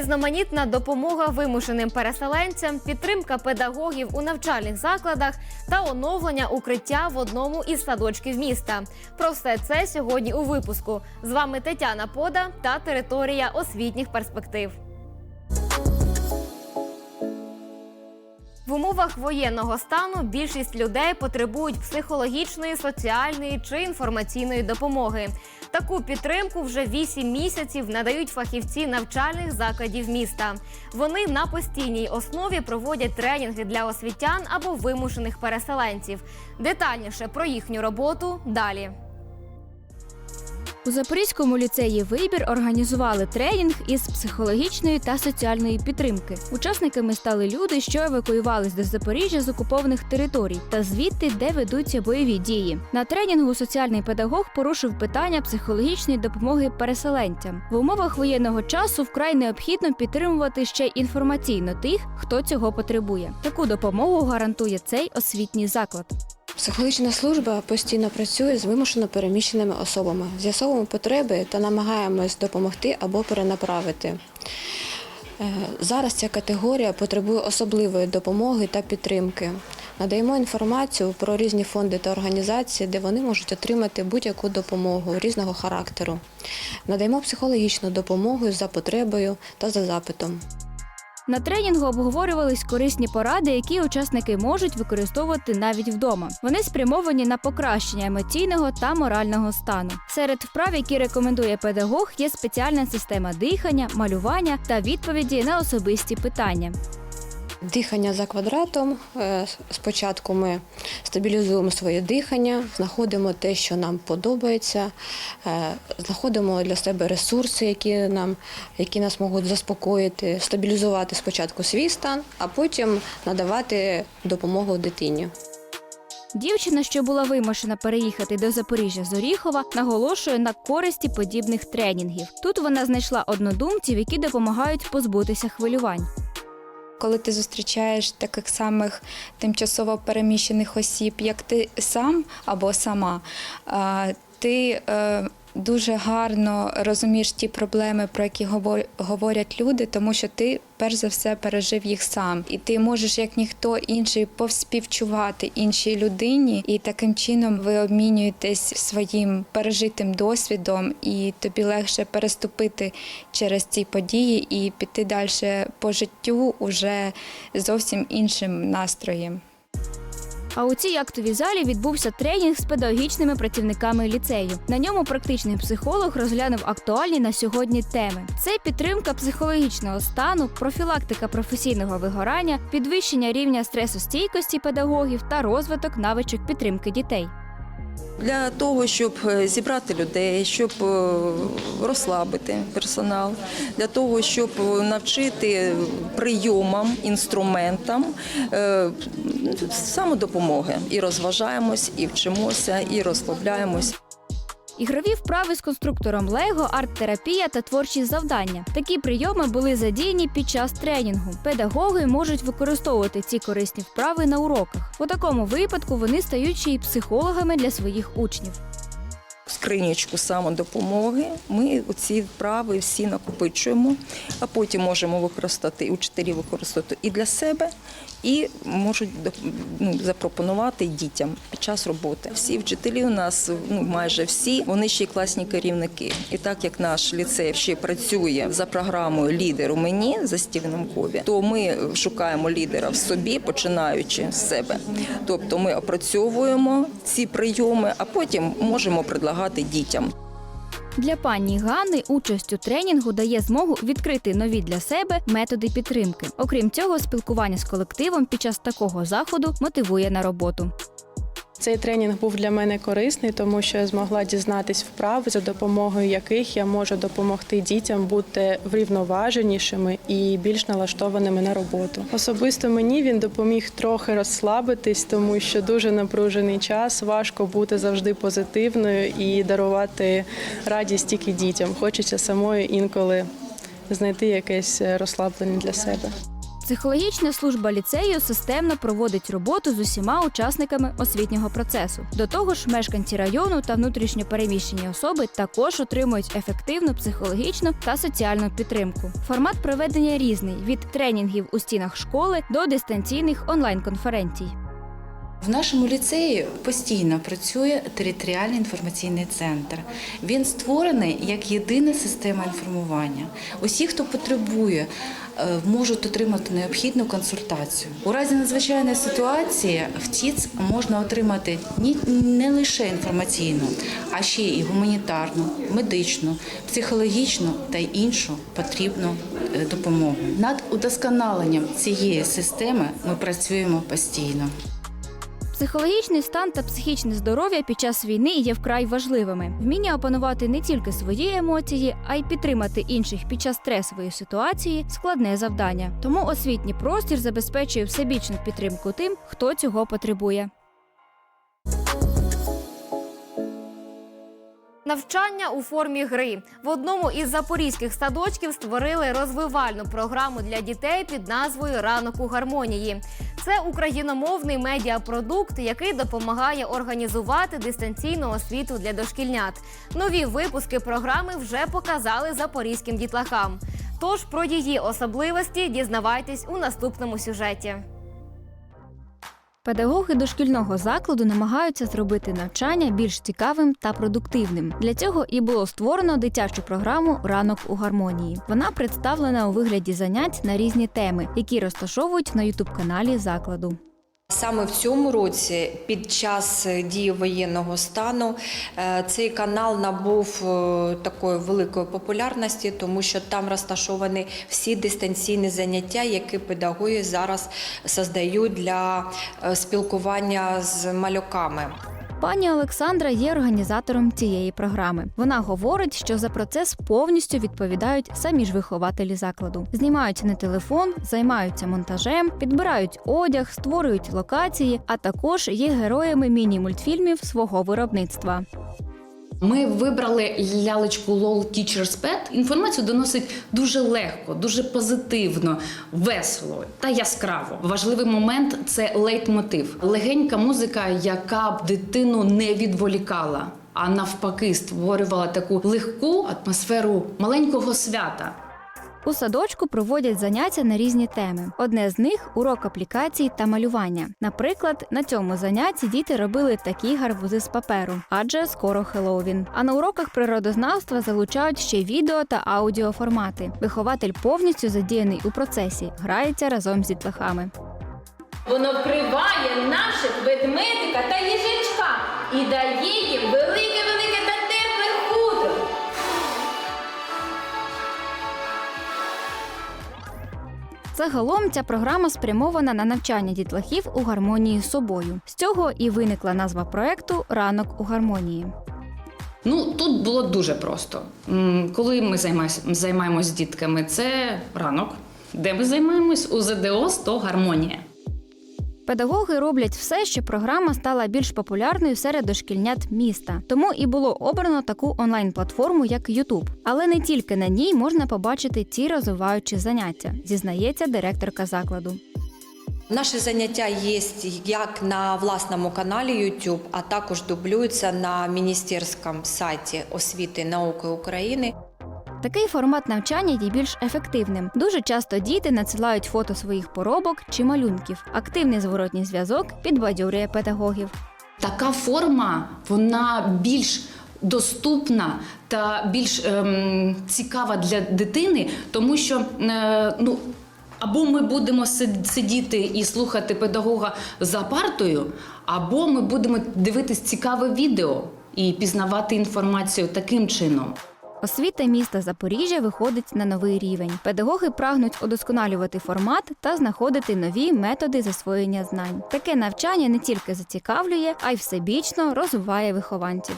Різноманітна допомога вимушеним переселенцям, підтримка педагогів у навчальних закладах та оновлення укриття в одному із садочків міста. Про все це сьогодні у випуску. З вами Тетяна Пода та територія освітніх перспектив. Умовах воєнного стану більшість людей потребують психологічної, соціальної чи інформаційної допомоги. Таку підтримку вже 8 місяців надають фахівці навчальних закладів міста. Вони на постійній основі проводять тренінги для освітян або вимушених переселенців. Детальніше про їхню роботу далі. У Запорізькому ліцеї Вибір організували тренінг із психологічної та соціальної підтримки. Учасниками стали люди, що евакуювались до Запоріжжя з окупованих територій та звідти, де ведуться бойові дії. На тренінгу соціальний педагог порушив питання психологічної допомоги переселенцям. В умовах воєнного часу вкрай необхідно підтримувати ще інформаційно тих, хто цього потребує. Таку допомогу гарантує цей освітній заклад. Психологічна служба постійно працює з вимушено переміщеними особами, з'ясовуємо потреби та намагаємось допомогти або перенаправити. Е, Зараз ця категорія потребує особливої допомоги та підтримки. Надаємо інформацію про різні фонди та організації, де вони можуть отримати будь-яку допомогу різного характеру. Надаємо психологічну допомогу за потребою та за запитом. На тренінгу обговорювались корисні поради, які учасники можуть використовувати навіть вдома. Вони спрямовані на покращення емоційного та морального стану. Серед вправ, які рекомендує педагог, є спеціальна система дихання, малювання та відповіді на особисті питання. Дихання за квадратом. Е, Спочатку ми стабілізуємо своє дихання, знаходимо те, що нам подобається, е, знаходимо для себе ресурси, які, нам, які нас можуть заспокоїти, стабілізувати спочатку свій стан, а потім надавати допомогу дитині. Дівчина, що була вимушена переїхати до Запоріжжя з Оріхова, наголошує на користі подібних тренінгів. Тут вона знайшла однодумців, які допомагають позбутися хвилювань. Коли ти зустрічаєш таких самих тимчасово переміщених осіб, як ти сам або сама, ти е, дуже гарно розумієш ті проблеми, про які говор- говорять люди, тому що ти перш за все пережив їх сам, і ти можеш як ніхто інший повспівчувати іншій людині, і таким чином ви обмінюєтесь своїм пережитим досвідом, і тобі легше переступити через ці події і піти далі по життю уже зовсім іншим настроєм. А у цій актовій залі відбувся тренінг з педагогічними працівниками ліцею. На ньому практичний психолог розглянув актуальні на сьогодні теми: це підтримка психологічного стану, профілактика професійного вигорання, підвищення рівня стресостійкості педагогів та розвиток навичок підтримки дітей. Для того, щоб е, зібрати людей, щоб е, розслабити персонал, для того, щоб е, навчити прийомам, інструментам самодопомоги. І розважаємось, і вчимося, і розслабляємось. Ігрові вправи з конструктором Лего, арт-терапія та творчі завдання. Такі прийоми були задіяні під час тренінгу. Педагоги можуть використовувати ці корисні вправи на уроках. У такому випадку вони стають ще й психологами для своїх учнів. Скринічку самодопомоги. Ми ці вправи всі накопичуємо, а потім можемо використати учителі використати і для себе, і можуть ну, запропонувати дітям під час роботи. Всі вчителі у нас, ну майже всі, вони ще й класні керівники. І так як наш ліцей ще працює за програмою Лідер у мені за Стівеном Кові, то ми шукаємо лідера в собі, починаючи з себе. Тобто ми опрацьовуємо ці прийоми, а потім можемо предлагати дітям. Для пані Ганни участь у тренінгу дає змогу відкрити нові для себе методи підтримки. Окрім цього, спілкування з колективом під час такого заходу мотивує на роботу. Цей тренінг був для мене корисний, тому що я змогла дізнатись вправи, за допомогою яких я можу допомогти дітям бути врівноваженішими і більш налаштованими на роботу. Особисто мені він допоміг трохи розслабитись, тому що дуже напружений час, важко бути завжди позитивною і дарувати радість тільки дітям. Хочеться самою інколи знайти якесь розслаблення для себе. Психологічна служба ліцею системно проводить роботу з усіма учасниками освітнього процесу. До того ж, мешканці району та внутрішньо переміщені особи також отримують ефективну психологічну та соціальну підтримку. Формат проведення різний від тренінгів у стінах школи до дистанційних онлайн-конференцій. В нашому ліцеї постійно працює територіальний інформаційний центр. Він створений як єдина система інформування. Усі, хто потребує, можуть отримати необхідну консультацію. У разі надзвичайної ситуації в ТІЦ можна отримати не лише інформаційну, а ще і гуманітарну, медичну, психологічну та іншу потрібну е, допомогу. Над удосконаленням цієї системи ми працюємо постійно. Психологічний стан та психічне здоров'я під час війни є вкрай важливими. Вміння опанувати не тільки свої емоції, а й підтримати інших під час стресової ситуації складне завдання. Тому освітній простір забезпечує всебічну підтримку тим, хто цього потребує. Навчання у формі гри в одному із запорізьких садочків створили розвивальну програму для дітей під назвою Ранок у гармонії. Це україномовний медіапродукт, який допомагає організувати дистанційну освіту для дошкільнят. Нові випуски програми вже показали запорізьким дітлахам. Тож про її особливості дізнавайтесь у наступному сюжеті. Педагоги дошкільного закладу намагаються зробити навчання більш цікавим та продуктивним. Для цього і було створено дитячу програму Ранок у гармонії. Вона представлена у вигляді занять на різні теми, які розташовують на ютуб-каналі закладу. Саме в цьому році, під час е, дії воєнного стану, е, цей канал набув е, такої великої популярності, тому що там розташовані всі дистанційні заняття, які педагоги зараз создають для спілкування з малюками. Пані Олександра є організатором цієї програми. Вона говорить, що за процес повністю відповідають самі ж вихователі закладу. Знімають на телефон, займаються монтажем, підбирають одяг, створюють локації, а також є героями міні-мультфільмів свого виробництва. Ми вибрали лялечку LOL Teacher's Pet. Інформацію доносить дуже легко, дуже позитивно, весело та яскраво. Важливий момент це лейтмотив. Легенька музика, яка б дитину не відволікала, а навпаки, створювала таку легку атмосферу маленького свята. У садочку проводять заняття на різні теми. Одне з них урок аплікацій та малювання. Наприклад, на цьому занятті діти робили такі гарбузи з паперу, адже скоро Хеллоуін. А на уроках природознавства залучають ще відео та аудіоформати. Вихователь повністю задіяний у процесі, грається разом з дітлахами. Воно вкриває наших ведмедика та їжачка і дає їм велике-велике Загалом ця програма спрямована на навчання дітлахів у гармонії з собою. З цього і виникла назва проекту Ранок у гармонії. Ну тут було дуже просто. Коли ми займаємося з дітками, це ранок, де ми займаємось у ЗДО 100 гармонія. Педагоги роблять все, щоб програма стала більш популярною серед дошкільнят міста. Тому і було обрано таку онлайн-платформу, як YouTube. Але не тільки на ній можна побачити ці розвиваючі заняття, зізнається директорка закладу. Наші заняття є як на власному каналі YouTube, а також дублюються на міністерському сайті освіти і науки України. Такий формат навчання є більш ефективним. Дуже часто діти надсилають фото своїх поробок чи малюнків. Активний зворотній зв'язок підбадьорює педагогів. Така форма вона більш доступна та більш ем, цікава для дитини, тому що е, ну. Або ми будемо сидіти і слухати педагога за партою, або ми будемо дивитись цікаве відео і пізнавати інформацію таким чином. Освіта міста Запоріжжя виходить на новий рівень. Педагоги прагнуть удосконалювати формат та знаходити нові методи засвоєння знань. Таке навчання не тільки зацікавлює, а й всебічно розвиває вихованців.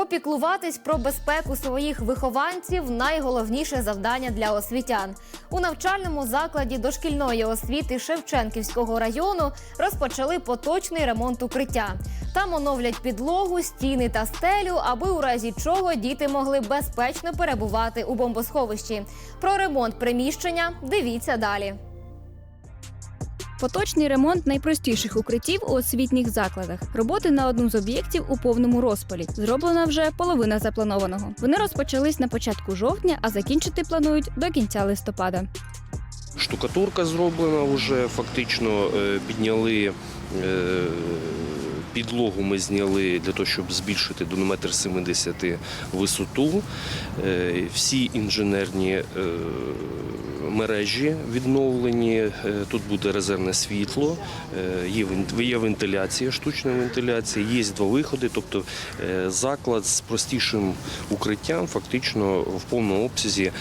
Попіклуватись про безпеку своїх вихованців найголовніше завдання для освітян. У навчальному закладі дошкільної освіти Шевченківського району розпочали поточний ремонт укриття. Там оновлять підлогу, стіни та стелю, аби у разі чого діти могли безпечно перебувати у бомбосховищі. Про ремонт приміщення дивіться далі. Поточний ремонт найпростіших укриттів у освітніх закладах. Роботи на одну з об'єктів у повному розпалі. Зроблена вже половина запланованого. Вони розпочались на початку жовтня, а закінчити планують до кінця листопада. Штукатурка зроблена вже фактично е, підняли. Підлогу ми зняли для того, щоб збільшити до 1,70 м висоту. Е, Всі інженерні е, мережі відновлені. Е, Тут буде резервне світло, є вентиляція, штучна вентиляція, є два виходи. Тобто заклад з простішим укриттям фактично в повному обсязі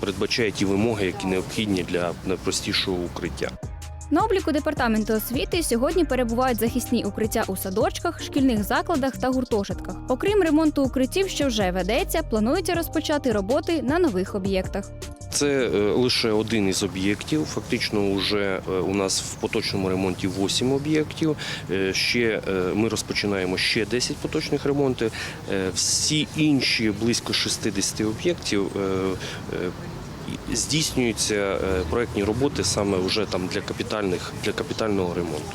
передбачає ті вимоги, які необхідні для найпростішого укриття. На обліку департаменту освіти сьогодні перебувають захисні укриття у садочках, шкільних закладах та гуртожитках. Окрім ремонту укриттів, що вже ведеться, планується розпочати роботи на нових об'єктах. Це е, лише один із об'єктів. Фактично, вже е, у нас в поточному ремонті 8 об'єктів. Е, Ще ми розпочинаємо ще 10 поточних ремонтів. Всі інші близько 60 об'єктів. Е, е, Здійснюються е, проектні роботи саме вже там для капітальних для капітального ремонту.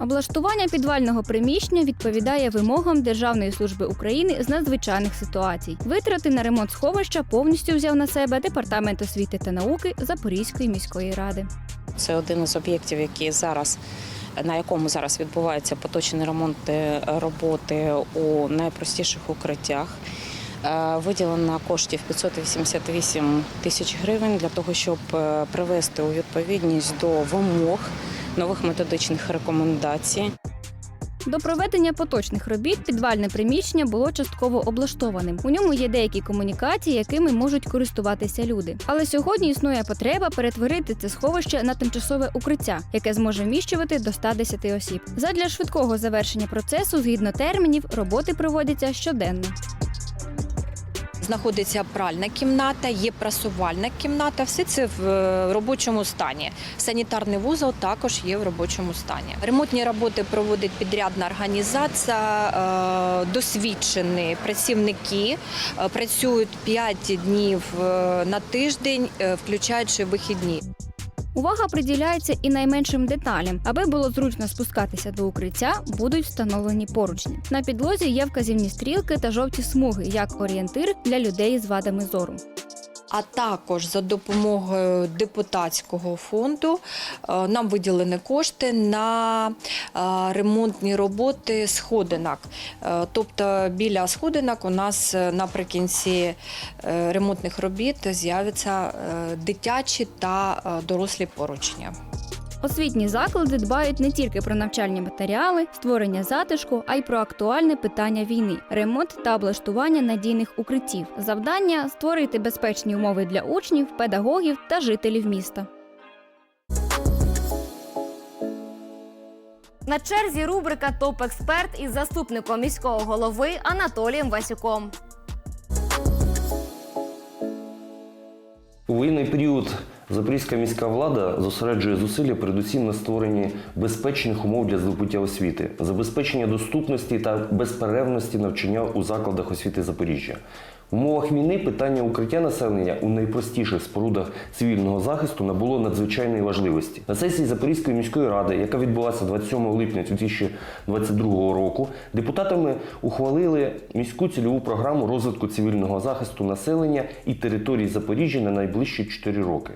Облаштування підвального приміщення відповідає вимогам Державної служби України з надзвичайних ситуацій. Витрати на ремонт сховища повністю взяв на себе департамент освіти та науки Запорізької міської ради. Це один із об'єктів, який зараз на якому зараз відбуваються поточні ремонти роботи у найпростіших укриттях. Е, Виділено коштів 588 тисяч гривень для того, щоб е, привести у відповідність до вимог нових методичних рекомендацій. До проведення поточних робіт підвальне приміщення було частково облаштованим. У ньому є деякі комунікації, якими можуть користуватися люди. Але сьогодні існує потреба перетворити це сховище на тимчасове укриття, яке зможе вміщувати до 110 осіб. Задля швидкого завершення процесу, згідно термінів, роботи проводяться щоденно. Знаходиться пральна кімната, є прасувальна кімната. Все це в е, робочому стані. Санітарний вузол також є в робочому стані. Ремонтні роботи проводить підрядна організація, е, досвідчені працівники. Е, Працюють 5 днів на тиждень, включаючи вихідні. Увага приділяється і найменшим деталям. Аби було зручно спускатися до укриття, будуть встановлені поручні. На підлозі є вказівні стрілки та жовті смуги як орієнтир для людей з вадами зору. А також за допомогою депутатського фонду е, нам виділені кошти на е, ремонтні роботи сходинок. Е, Тобто біля сходинок у нас наприкінці ремонтних робіт з'являться дитячі та дорослі поручні. Освітні заклади дбають не тільки про навчальні матеріали, створення затишку, а й про актуальне питання війни, ремонт та облаштування надійних укриттів. Завдання створити безпечні умови для учнів, педагогів та жителів міста. На черзі рубрика Топ-експерт із заступником міського голови Анатолієм Васюком. У воєнний період Запорізька міська влада зосереджує зусилля передусім на створенні безпечних умов для здобуття освіти, забезпечення доступності та безперервності навчання у закладах освіти Запоріжжя. В умовах війни питання укриття населення у найпростіших спорудах цивільного захисту набуло надзвичайної важливості. На сесії Запорізької міської ради, яка відбулася 27 липня 2022 року, депутатами ухвалили міську цільову програму розвитку цивільного захисту населення і територій Запоріжжя на найближчі 4 роки.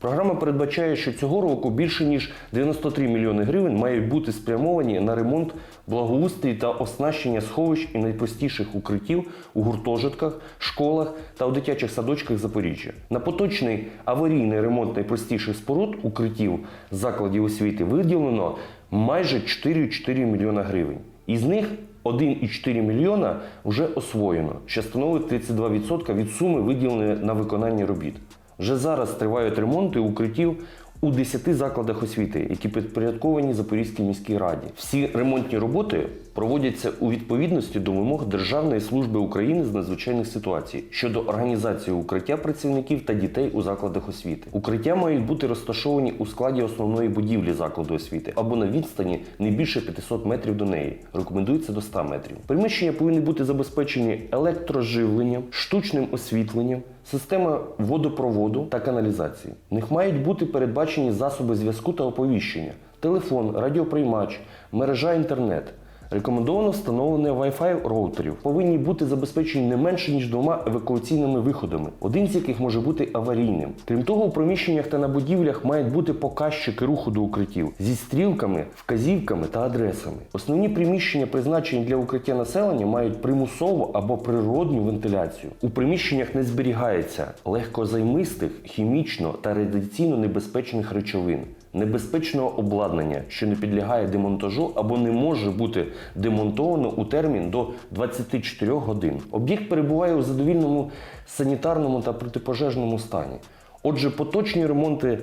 Програма передбачає, що цього року більше ніж 93 мільйони гривень мають бути спрямовані на ремонт, благоустрій та оснащення сховищ і найпростіших укриттів у гуртожитках, школах та у дитячих садочках Запоріжжя. На поточний аварійний ремонт найпростіших споруд укриттів закладів освіти виділено майже 4,4 мільйона гривень. Із них 1,4 мільйона вже освоєно, що становить 32% від суми, виділеної на виконання робіт. Вже зараз тривають ремонти укриттів у 10 закладах освіти, які підпорядковані Запорізькій міській раді. Всі ремонтні роботи проводяться у відповідності до вимог Державної служби України з надзвичайних ситуацій щодо організації укриття працівників та дітей у закладах освіти. Укриття мають бути розташовані у складі основної будівлі закладу освіти або на відстані не більше 500 метрів до неї. Рекомендується до 100 метрів. Приміщення повинні бути забезпечені електроживленням, штучним освітленням, система водопроводу та каналізації. В них мають бути передбачені засоби зв'язку та оповіщення, телефон, радіоприймач, мережа інтернет. Рекомендовано встановлення Wi-Fi роутерів. Повинні бути забезпечені не менше ніж двома евакуаційними виходами, один з яких може бути аварійним. Крім того, у приміщеннях та на будівлях мають бути показчики руху до укриттів зі стрілками, вказівками та адресами. Основні приміщення, призначені для укриття населення, мають примусову або природню вентиляцію. У приміщеннях не зберігається легкозаймистих, хімічно та радіаційно небезпечних речовин небезпечного обладнання, що не підлягає демонтажу або не може бути демонтовано у термін до 24 годин. Об'єкт перебуває у задовільному санітарному та протипожежному стані. Отже, поточні ремонти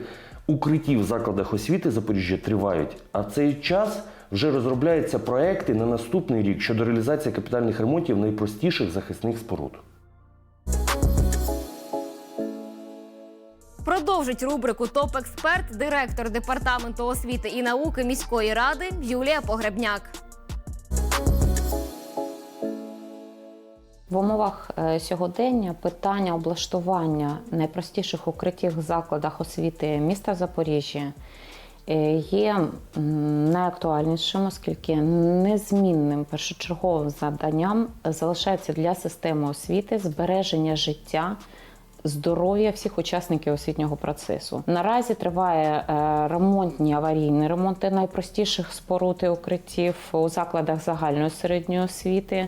укриттів в закладах освіти Запоріжжя тривають, а цей час вже розробляються проекти на наступний рік щодо реалізації капітальних ремонтів найпростіших захисних споруд. Продовжить рубрику Топ-експерт директор департаменту освіти і науки міської ради Юлія Погребняк. В умовах е, сьогодення питання облаштування найпростіших укриттів закладах освіти міста Запоріжжя е, є найактуальнішим, оскільки незмінним першочерговим завданням залишається для системи освіти збереження життя. Здоров'я всіх учасників освітнього процесу наразі триває е, ремонтні аварійні ремонти найпростіших споруд і укриттів у закладах загальної середньої освіти,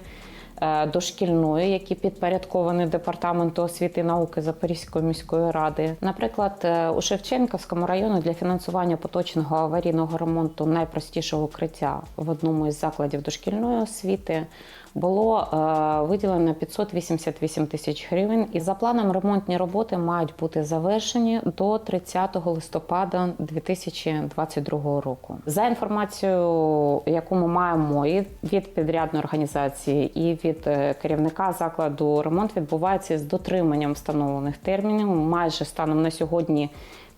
е, дошкільної, які підпорядковані департаменту освіти і науки Запорізької міської ради. Наприклад, е, у Шевченківському районі для фінансування поточного аварійного ремонту найпростішого укриття в одному із закладів дошкільної освіти було е, виділено 588 тисяч гривень. І за планом ремонтні роботи мають бути завершені до 30 листопада 2022 року. За інформацією, яку ми маємо і від підрядної організації, і від е, керівника закладу, ремонт відбувається з дотриманням встановлених термінів. Майже станом на сьогодні.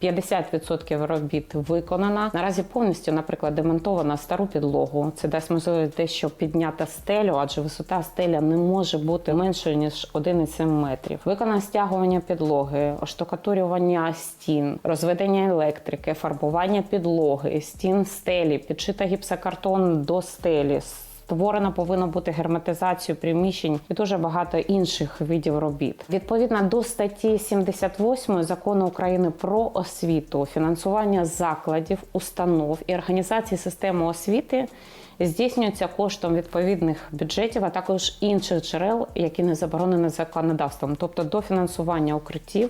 50% робіт виконано. Наразі повністю, наприклад, демонтовано стару підлогу. Це дасть можливість дещо підняти стелю, адже висота стеля не може бути меншою ніж 1,7 метрів. Виконано стягування підлоги, оштукатурювання стін, розведення електрики, фарбування підлоги, стін стелі, підшита гіпсокартон до стелі. Створена повинна бути герметизацію приміщень і дуже багато інших видів робіт. Відповідно до статті 78 закону України про освіту, фінансування закладів, установ і організації системи освіти здійснюється коштом відповідних бюджетів, а також інших джерел, які не заборонені законодавством, тобто до фінансування укриттів.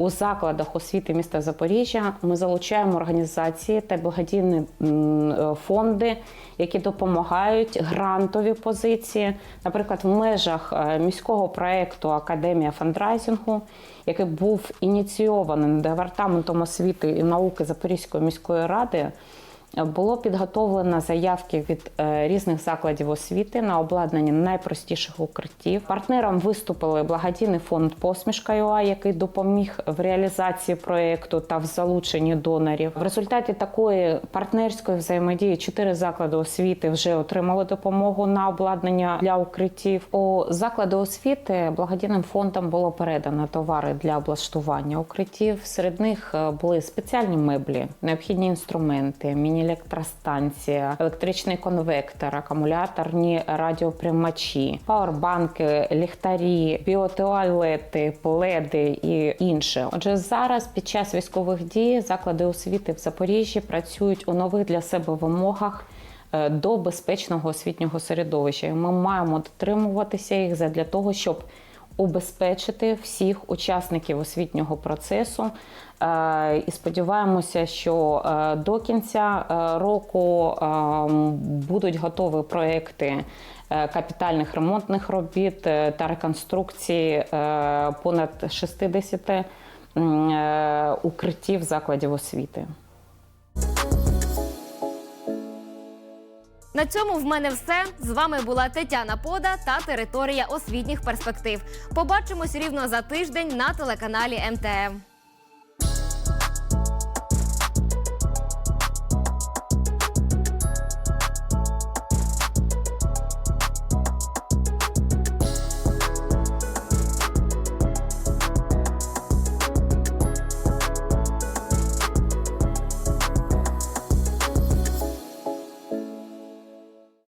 У закладах освіти міста Запоріжжя ми залучаємо організації та благодійні е, фонди, які допомагають грантові позиції, наприклад, в межах е, міського проекту Академія фандрайзингу, який був ініційований департаментом освіти і науки Запорізької міської ради. Було підготовлено заявки від е, різних закладів освіти на обладнання найпростіших укриттів. Партнером виступили благодійний фонд Посмішка ЮА, який допоміг в реалізації проєкту та в залученні донорів. В результаті такої партнерської взаємодії чотири заклади освіти вже отримали допомогу на обладнання для укриттів. У заклади освіти благодійним фондом було передано товари для облаштування укриттів. Серед них е, були спеціальні меблі, необхідні інструменти, міні-електростанція, електричний конвектор, акумуляторні радіоприймачі, пауербанки, ліхтарі, біотуалети, пледи і інше. Отже, зараз під час військових дій заклади освіти в Запоріжжі працюють у нових для себе вимогах. е, До безпечного освітнього середовища ми маємо дотримуватися їх для того, щоб убезпечити всіх учасників освітнього процесу. Е, І сподіваємося, що е, до кінця е, року будуть готові проекти капітальних ремонтних робіт та реконструкції понад 60 е, укриттів закладів освіти. На цьому в мене все. З вами була Тетяна Пода та територія освітніх перспектив. Побачимось рівно за тиждень на телеканалі МТМ.